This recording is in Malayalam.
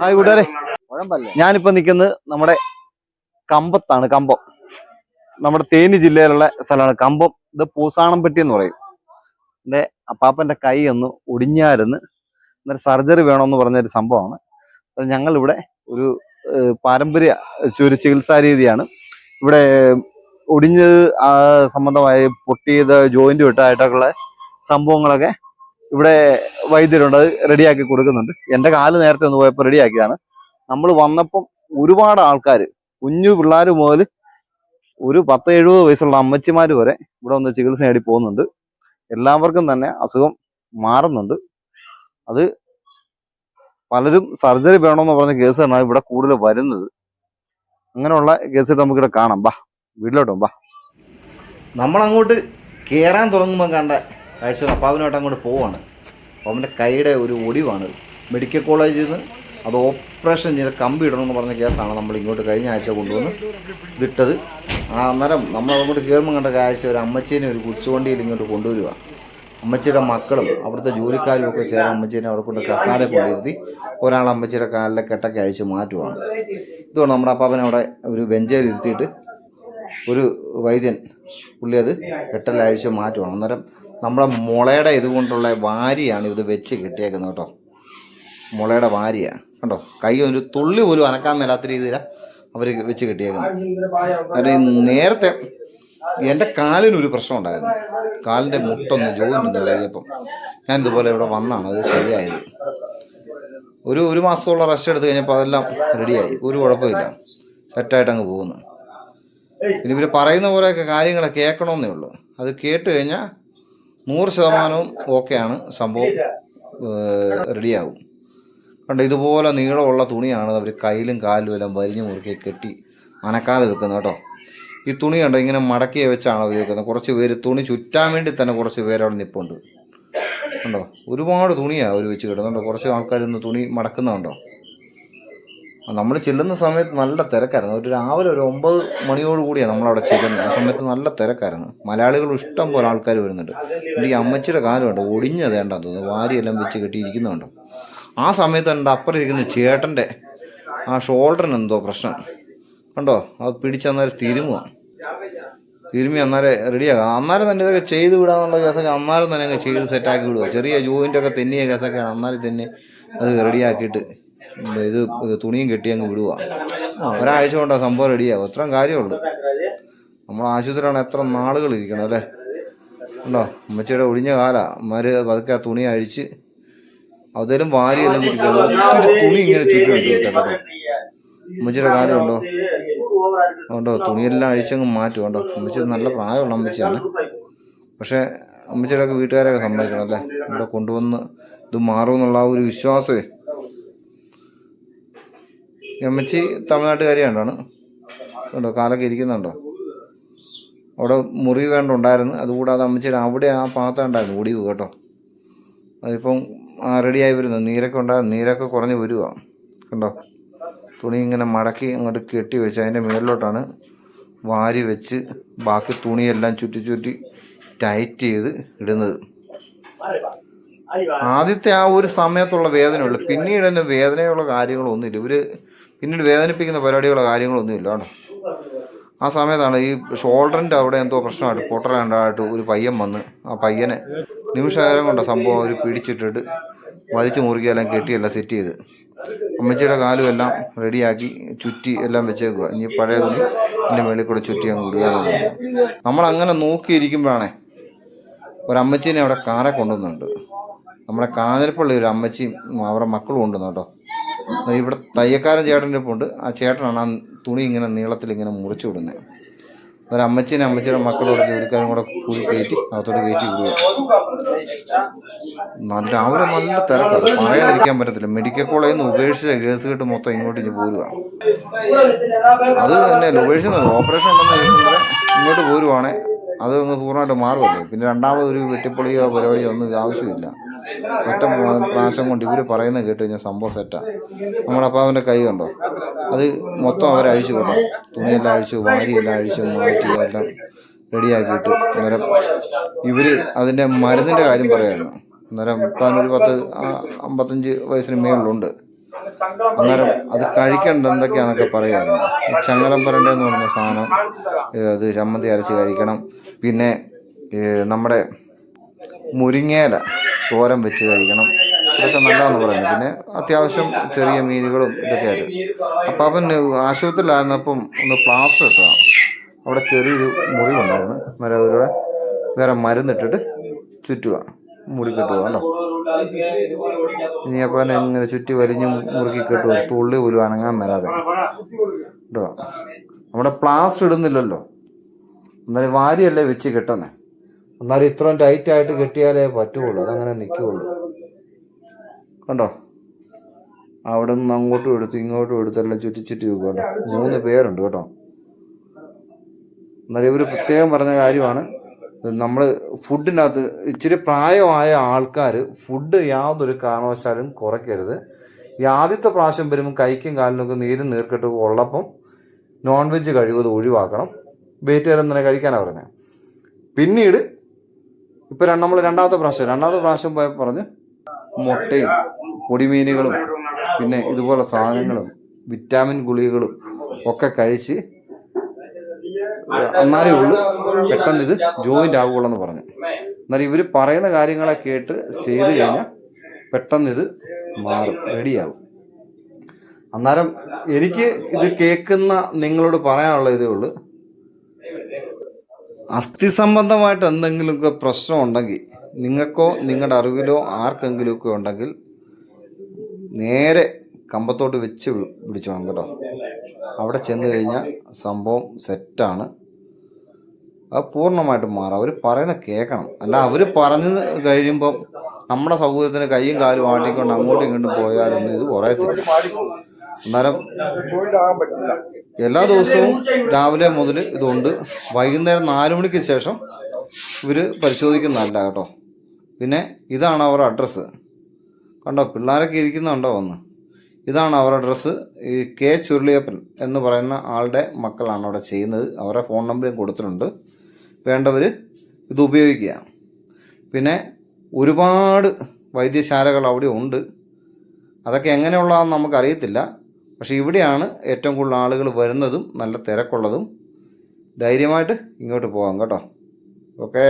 ഹായ് കൂട്ടുകാരെ. ഞാനിപ്പോ നിൽക്കുന്നത് നമ്മുടെ കമ്പത്താണ് കമ്പം. നമ്മുടെ തേനി ജില്ലയിലുള്ള സ്ഥലമാണ് കമ്പം. ഇത് പൂസാണംപെട്ടി എന്ന് പറയും. എന്റെ അപ്പാപ്പന്റെ കൈ ഒന്ന് ഒടിഞ്ഞായിരുന്നു എന്നൊരു സർജറി വേണമെന്ന് പറഞ്ഞൊരു സംഭവമാണ്. അത് ഞങ്ങളിവിടെ ഒരു പാരമ്പര്യ ഒരു ചികിത്സാ രീതിയാണ്. ഇവിടെ ഒടിഞ്ഞത് ആ സംബന്ധമായി പൊട്ടിയത് ജോയിന്റ് വിട്ടായിട്ടൊക്കെയുള്ള സംഭവങ്ങളൊക്കെ ഇവിടെ വൈദ്യരുണ്ട് അത് റെഡിയാക്കി കൊടുക്കുന്നുണ്ട്. എന്റെ കാൽ നേരത്തെ ഒന്ന് പോയപ്പോൾ റെഡിയാക്കിയതാണ്. നമ്മൾ വന്നപ്പം ഒരുപാട് ആൾക്കാർ കുഞ്ഞു പിള്ളേർ മുതൽ ഒരു പത്ത് എഴുപത് വയസ്സുള്ള അമ്മച്ചിമാർ വരെ ഇവിടെ വന്ന് ചികിത്സ നേടി പോകുന്നുണ്ട്. എല്ലാവർക്കും തന്നെ അസുഖം മാറുന്നുണ്ട്. അത് പലരും സർജറി വേണമെന്ന് പറഞ്ഞ കേസാണ് ഇവിടെ കൂടുതൽ വരുന്നത്. അങ്ങനെയുള്ള കേസ് നമുക്കിവിടെ കാണാം. ബാ വീട്ടിലോട്ടും ബാ. നമ്മളങ്ങോട്ട് കയറാൻ തുടങ്ങുമ്പോൾ കണ്ട കാഴ്ച അപ്പാവിനോട്ട് അങ്ങോട്ട് പോവാണ്. അവന്റെ കൈയുടെ ഒരു ഒടിവാണ്. മെഡിക്കൽ കോളേജിൽ നിന്ന് അത് ഓപ്പറേഷൻ ചെയ്ത് കമ്പി ഇടണമെന്ന് പറഞ്ഞ കേസാണ് നമ്മൾ ഇങ്ങോട്ട് കഴിഞ്ഞ ആഴ്ച കൊണ്ടുവന്ന് ഇതിട്ടത് ആ അന്നേരം നമ്മൾ അങ്ങോട്ട് കയറുമ്പോൾ കണ്ട കാഴ്ച ഒരു അമ്മച്ചീനെ ഒരു കുച്ചുവണ്ടിയിൽ ഇങ്ങോട്ട് കൊണ്ടുവരിക. അമ്മച്ചിയുടെ മക്കളും അവിടുത്തെ ജോലിക്കാരും ഒക്കെ ചേർന്ന് അമ്മച്ചീനെ അവിടെ കൊണ്ട് കസാര കൊണ്ടിരുത്തി ഒരാൾ അമ്മച്ചിയുടെ കാലിലെ കെട്ടൊക്കെ അഴിച്ച് മാറ്റുവാണ്. ഇതുകൊണ്ട് നമ്മുടെ അപ്പാപ്പനെ അവിടെ ഒരു ബെഞ്ചിൽ ഇരുത്തിയിട്ട് ഒരു വൈദ്യൻ പുള്ളി അത് എട്ടലാഴ്ച മാറ്റുവാണ്. അന്നേരം നമ്മുടെ മുളയുടെ ഇതുകൊണ്ടുള്ള വാരിയാണ് ഇത് വെച്ച് കിട്ടിയേക്കുന്നത് കേട്ടോ. മുളയുടെ വാരിയാണ് കണ്ടോ? കൈ ഒരു തുള്ളി പോലും അനക്കാൻ മേലാത്ത രീതിയിലാണ് അവർ വെച്ച് കിട്ടിയേക്കുന്നത്. ഈ നേരത്തെ എന്റെ കാലിനൊരു പ്രശ്നം ഉണ്ടായിരുന്നു. കാലിന്റെ മുട്ടൊന്ന് ജോയിന്റ് ഇളകിയപ്പം ഞാൻ ഇതുപോലെ ഇവിടെ വന്നാണ്. അത് ശരിയായത്. ഒരു ഒരു മാസത്തോളം റെസ്റ്റ് എടുത്ത് കഴിഞ്ഞപ്പോൾ അതെല്ലാം റെഡിയായി ഒരു കുഴപ്പമില്ല. സെറ്റായിട്ട് അങ്ങ് പോകുന്നു. ഇനി ഇവർ പറയുന്ന പോലെയൊക്കെ കാര്യങ്ങളെ കേൾക്കണമെന്നേ ഉള്ളൂ. അത് കേട്ട് കഴിഞ്ഞാൽ നൂറ് ശതമാനവും ഓക്കെയാണ്. സംഭവം റെഡിയാകും. കണ്ടോ ഇതുപോലെ നീളമുള്ള തുണിയാണ് അവർ കയ്യിലും കാലിലും എല്ലാം വരിഞ്ഞു മുറുക്കി കെട്ടി അനക്കാതെ വെക്കുന്നത് കേട്ടോ. ഈ തുണി കണ്ടോ ഇങ്ങനെ മടക്കി വെച്ചാണ് അവർ വെക്കുന്നത്. കുറച്ച് പേര് തുണി ചുറ്റാൻ വേണ്ടി തന്നെ കുറച്ച് പേര് അവിടെ നിൽപ്പുണ്ട് കണ്ടോ ഒരുപാട് തുണിയാണ് അവർ വെച്ച് കിട്ടുന്നുണ്ടോ കുറച്ച് ആൾക്കാർ ഇന്ന് തുണി മടക്കുന്നുണ്ടോ? നമ്മൾ ചെല്ലുന്ന സമയത്ത് നല്ല തിരക്കായിരുന്നു. ഒരു രാവിലെ ഒരു ഒമ്പത് മണിയോട് കൂടിയാണ് നമ്മളവിടെ ചെല്ലുന്നത്. ആ സമയത്ത് നല്ല തിരക്കായിരുന്നു. മലയാളികൾ ഇഷ്ടം പോലെ ആൾക്കാർ വരുന്നുണ്ട്. എന്റെ ഈ അമ്മച്ചിയുടെ ഒടിഞ്ഞത് വേണ്ട തോന്നുന്നു വാരിയെല്ലാം വെച്ച് കെട്ടിയിരിക്കുന്നുണ്ട് ആ സമയത്ത് എന്റെ അപ്പുറം ഇരിക്കുന്ന ചേട്ടന്റെ ആ ഷോൾഡറിന് എന്തോ പ്രശ്നം. കണ്ടോ? അത് പിടിച്ചന്നേരം തിരുമുക തിരുമി അന്നേരം റെഡിയാക്കുക അന്നേരം തന്നെ ഇതൊക്കെ ചെയ്ത് വിടാന്നുള്ള കേസൊക്കെ അന്നേരം തന്നെ അങ്ങ് ചെയ്ത് സെറ്റാക്കി വിടുക ചെറിയ ജോയിന്റൊക്കെ തെന്നിയ കേസൊക്കെയാണ്. അന്നേരം തന്നെ അത് റെഡിയാക്കിയിട്ട് ഇത് തുണിയും കെട്ടി അങ്ങ് വിടുക ഒരാഴ്ച കൊണ്ടാ സംഭവം റെഡിയാകും ഇത്രയും കാര്യമുള്ളൂ. നമ്മൾ ആശുപത്രിയാണ് എത്ര നാളുകൾ ഇരിക്കണം അല്ലേ? ഉണ്ടോ അമ്മച്ചിയുടെ ഒടിഞ്ഞ കാല. അമ്മമാര് പതുക്കെ ആ തുണി അഴിച്ച് അതേലും വാരിയെല്ലാം എല്ലാം ഒത്തിരി തുണി ഇങ്ങനെ കേട്ടോ. അമ്മച്ചിയുടെ കാലം ഉണ്ടോ ഉണ്ടോ തുണിയെല്ലാം അഴിച്ചങ്ങ് മാറ്റും. ഉണ്ടോ അമ്മച്ചി നല്ല പ്രായമുള്ള അമ്മച്ചിയാണ്. പക്ഷേ അമ്മച്ചിയുടെ ഒക്കെ വീട്ടുകാരൊക്കെ സമ്മതിക്കണം അല്ലേ? ഇവിടെ കൊണ്ടുവന്ന് ഇത് മാറുമെന്നുള്ള ആ ഒരു വിശ്വാസമേ എച്ച് തമിഴ്നാട്ടുകാരിയാണ്ടാണ് കണ്ടോ കാലൊക്കെ ഇരിക്കുന്നുണ്ടോ? അവിടെ മുറി വേണ്ട ഉണ്ടായിരുന്നു അതുകൂടാതെ അമ്മച്ചിയുടെ അവിടെ ആ പാത്രം ഉണ്ടായിരുന്നു. ഒടിവ് കേട്ടോ. അതിപ്പം റെഡി റെഡിയായി വരുന്നു. നീരൊക്കെ ഉണ്ടായിരുന്നു നീരൊക്കെ കുറഞ്ഞ് വരുക കണ്ടോ? തുണി ഇങ്ങനെ മടക്കി അങ്ങോട്ട് കെട്ടി വെച്ച് അതിന്റെ മുകളിലോട്ടാണ് വാരി വെച്ച് ബാക്കി തുണിയെല്ലാം ചുറ്റി ചുറ്റി ടൈറ്റ് ചെയ്ത് ഇടുന്നത്. ആദ്യത്തെ ആ ഒരു സമയത്തുള്ള വേദനയുള്ളൂ. പിന്നീട് തന്നെ വേദനയുള്ള കാര്യങ്ങളൊന്നുമില്ല. ഇവർ പിന്നീട് വേദനിപ്പിക്കുന്ന പരിപാടികളോ കാര്യങ്ങളൊന്നും ഇല്ല കേട്ടോ. ആ സമയത്താണ് ഈ ഷോൾഡറിന്റെ അവിടെ എന്തോ പ്രശ്നമായിട്ട് പൊട്ടലുണ്ടായിട്ട് ഒരു പയ്യൻ വന്ന് ആ പയ്യനെ നിമിഷകാലം കൊണ്ട സംഭവം അവർ പിടിച്ചിട്ടിട്ട് വലിച്ചു മുറുകിയെല്ലാം കെട്ടിയെല്ലാം സെറ്റ് ചെയ്ത്. അമ്മച്ചിയുടെ കാലും എല്ലാം റെഡിയാക്കി ചുറ്റി എല്ലാം വെച്ചേക്കുക ഇനി പഴയ തുണി എന്റെ മേളിൽ കൂടെ ചുറ്റി അങ്ങ് വിടുക നമ്മളങ്ങനെ നോക്കിയിരിക്കുമ്പോഴാണേ ഒരമ്മച്ചീനെ അവിടെ കാറെ കൊണ്ടുവന്നുണ്ട് നമ്മുടെ കാഞ്ഞിരപ്പള്ളി ഒരു അമ്മച്ചിയും അവരുടെ മക്കളും കൊണ്ടുവന്നു കേട്ടോ. ഇവിടെ തയ്യക്കാരൻ ചേട്ടന്റെ ഒപ്പം ഉണ്ട്. ആ ചേട്ടനാണ് ആ തുണി ഇങ്ങനെ നീളത്തിൽ ഇങ്ങനെ മുറിച്ചു വിടുന്നത്. ഒരു അമ്മച്ചീനെ അമ്മച്ചിയുടെ മക്കളോട് ജോലിക്കാരും കൂടെ കൂടി കയറ്റി അകത്തോട്ട് കയറ്റി വിടുക നല്ല രാവിലെ നല്ല തിരക്കാണ്. പറയാതിരിക്കാൻ പറ്റത്തില്ല. മെഡിക്കൽ കോളേജിൽ നിന്ന് ഉപേക്ഷിച്ച കേസ് കിട്ട് മൊത്തം ഇങ്ങോട്ട് ഇനി പോരുക അത് തന്നെ ഉപേക്ഷിച്ചത് ഓപ്പറേഷൻ ഉണ്ടെന്ന് ഇങ്ങോട്ട് പോരുവാണേ. അത് ഒന്ന് പൂർണമായിട്ട് മാറുമല്ലേ പിന്നെ രണ്ടാമതൊരു വെട്ടിപ്പൊളിയോ പരിപാടിയോ ഒന്നും ആവശ്യമില്ല. ഒറ്റ പ്രാവശ്യം കൊണ്ട് ഇവർ പറയുന്നത് കേട്ട് കഴിഞ്ഞാൽ സംഭവം സെറ്റാ നമ്മുടെ അപ്പാവിന്റെ കൈ കണ്ടോ? അത് മൊത്തം അവരഴിച്ചു കൊണ്ടോ തുണിയെല്ലാം അഴിച്ചു വാരിയെല്ലാം അഴിച്ച് മാറ്റി എല്ലാം റെഡിയാക്കിയിട്ട് അന്നേരം ഇവർ അതിന്റെ മരുന്നിന്റെ കാര്യം പറയായിരുന്നു അന്നേരം ഇപ്പം ഒരു പത്ത് അമ്പത്തഞ്ച് വയസ്സിന് മേളിലുണ്ട്. അന്നേരം അത് കഴിക്കേണ്ട എന്തൊക്കെയാണെന്നൊക്കെ പറയാമായിരുന്നു ചങ്ങലം പരണ്ടെന്ന് പറഞ്ഞ സാധനം അത് ചമ്മന്തി അരച്ച് കഴിക്കണം. പിന്നെ നമ്മുടെ മുരിങ്ങയില. തോരൻ വെച്ച് കഴിക്കണം. ഇതൊക്കെ നല്ലതെന്ന് പറയുന്നു. പിന്നെ അത്യാവശ്യം ചെറിയ മീനുകളും ഇതൊക്കെ ആയിട്ട്. അപ്പം അവൻ ആശുപത്രിയിലായിരുന്നപ്പം ഒന്ന് പ്ലാസ്റ്റർ ഇട്ടതാണ് അവിടെ ചെറിയൊരു മുറിവുണ്ടായിരുന്നു. അന്നേരം അതിലൂടെ വേറെ മരുന്നിട്ടിട്ട് ചുറ്റുക മുറി കെട്ടുക കേട്ടോ ഇനി അപ്പം ഇങ്ങനെ ചുറ്റി വലിഞ്ഞ് മുറുക്കി കെട്ടുക തുള്ളി പോലും അനങ്ങാൻ വരാതെ കേട്ടോ? നമ്മുടെ പ്ലാസ്റ്റർ ഇടുന്നില്ലല്ലോ. എന്നാലും വാരിയല്ലേ വെച്ച് കെട്ടുന്നേ. എന്നാലും ഇത്രയും ടൈറ്റ് ആയിട്ട് കെട്ടിയാലേ പറ്റുള്ളൂ. അതങ്ങനെ നിൽക്കുകയുള്ളൂ കണ്ടോ? അവിടെ നിന്ന് അങ്ങോട്ടും എടുത്തു ഇങ്ങോട്ടും എടുത്തെല്ലാം ചുറ്റി ചുറ്റി വെക്കും കേട്ടോ. മൂന്ന് പേരുണ്ട് കേട്ടോ. എന്നാലും ഇവർ പ്രത്യേകം പറഞ്ഞ കാര്യമാണ്. നമ്മൾ ഫുഡിനകത്ത് ഇച്ചിരി പ്രായമായ ആൾക്കാർ ഫുഡ് യാതൊരു കാരണവശാലും കുറയ്ക്കരുത്. ഈ ആദ്യത്തെ പ്രാവശ്യം വരുമ്പോൾ കൈക്കും കാലിനൊക്കെ നീരും നീർക്കെട്ടും ഉള്ളപ്പം നോൺ വെജ് കഴിവത് ഒഴിവാക്കണം. വെജിറ്റേറിയൻ തന്നെ കഴിക്കാനാണ് പറയുന്നത് പിന്നീട് ഇപ്പം നമ്മൾ രണ്ടാമത്തെ പ്രാവശ്യം രണ്ടാമത്തെ പ്രാവശ്യം പോയ പറഞ്ഞ് മുട്ടയും പൊടിമീനുകളും പിന്നെ ഇതുപോലെ സാധനങ്ങളും വിറ്റാമിൻ ഗുളികകളും ഒക്കെ കഴിച്ച് എന്നാലേ ഉള്ളൂ പെട്ടെന്ന് ഇത് ജോയിന്റ് ആവുകയുള്ളൂ എന്ന് പറഞ്ഞു. എന്നാൽ ഇവർ പറയുന്ന കാര്യങ്ങളെ കേട്ട് ചെയ്ത് കഴിഞ്ഞാൽ പെട്ടെന്ന് ഇത് മാറും റെഡിയാവും. അന്നേരം എനിക്ക് ഇത് കേൾക്കുന്ന നിങ്ങളോട് പറയാനുള്ള ഇതേ ഉള്ളൂ. അസ്ഥി സംബന്ധമായിട്ട് എന്തെങ്കിലുമൊക്കെ പ്രശ്നം ഉണ്ടെങ്കിൽ നിങ്ങൾക്കോ നിങ്ങളുടെ അറിവിലോ ആർക്കെങ്കിലുമൊക്കെ ഉണ്ടെങ്കിൽ നേരെ കമ്പത്തോട്ട് വെച്ച് പിടിച്ചു പിടിച്ചോണം കേട്ടോ. അവിടെ ചെന്ന് കഴിഞ്ഞാൽ സംഭവം സെറ്റാണ്. അത് പൂർണമായിട്ടും മാറും. അവർ പറയുന്ന കേൾക്കണം. അല്ല അവർ പറഞ്ഞു കഴിയുമ്പം നമ്മുടെ സൗകര്യത്തിന് കൈയും കാലും ആട്ടിക്കൊണ്ട് അങ്ങോട്ടും ഇങ്ങോട്ടും പോയാലൊന്നും ഇത് കുറയത്തില്ല. അന്നേരം എല്ലാ ദിവസവും രാവിലെ മുതൽ ഇതുണ്ട്. വൈകുന്നേരം നാല് മണിക്ക് ശേഷം ഇവർ പരിശോധിക്കുന്നതല്ല കേട്ടോ. പിന്നെ ഇതാണ് അവരുടെ അഡ്രസ്സ് കണ്ടോ പിള്ളേരൊക്കെ ഇരിക്കുന്നുണ്ടോ വന്ന്? ഇതാണ് അവരുടെ അഡ്രസ്സ് ഈ കെ ചുരുളിയപ്പൻ എന്ന് പറയുന്ന ആളുടെ മക്കളാണ് അവിടെ ചെയ്യുന്നത്. അവരുടെ ഫോൺ നമ്പറും കൊടുത്തിട്ടുണ്ട്. വേണ്ടവർ ഇത് ഉപയോഗിക്കുക. പിന്നെ ഒരുപാട് വൈദ്യശാലകൾ അവിടെ ഉണ്ട്. അതൊക്കെ എങ്ങനെയുള്ളതാണെന്ന് നമുക്കറിയത്തില്ല. പക്ഷേ ഇവിടെയാണ് ഏറ്റവും കൂടുതൽ ആളുകൾ വരുന്നതും നല്ല തിരക്കുള്ളതും ധൈര്യമായിട്ട് ഇങ്ങോട്ട് പോകാം കേട്ടോ. ഓക്കേ.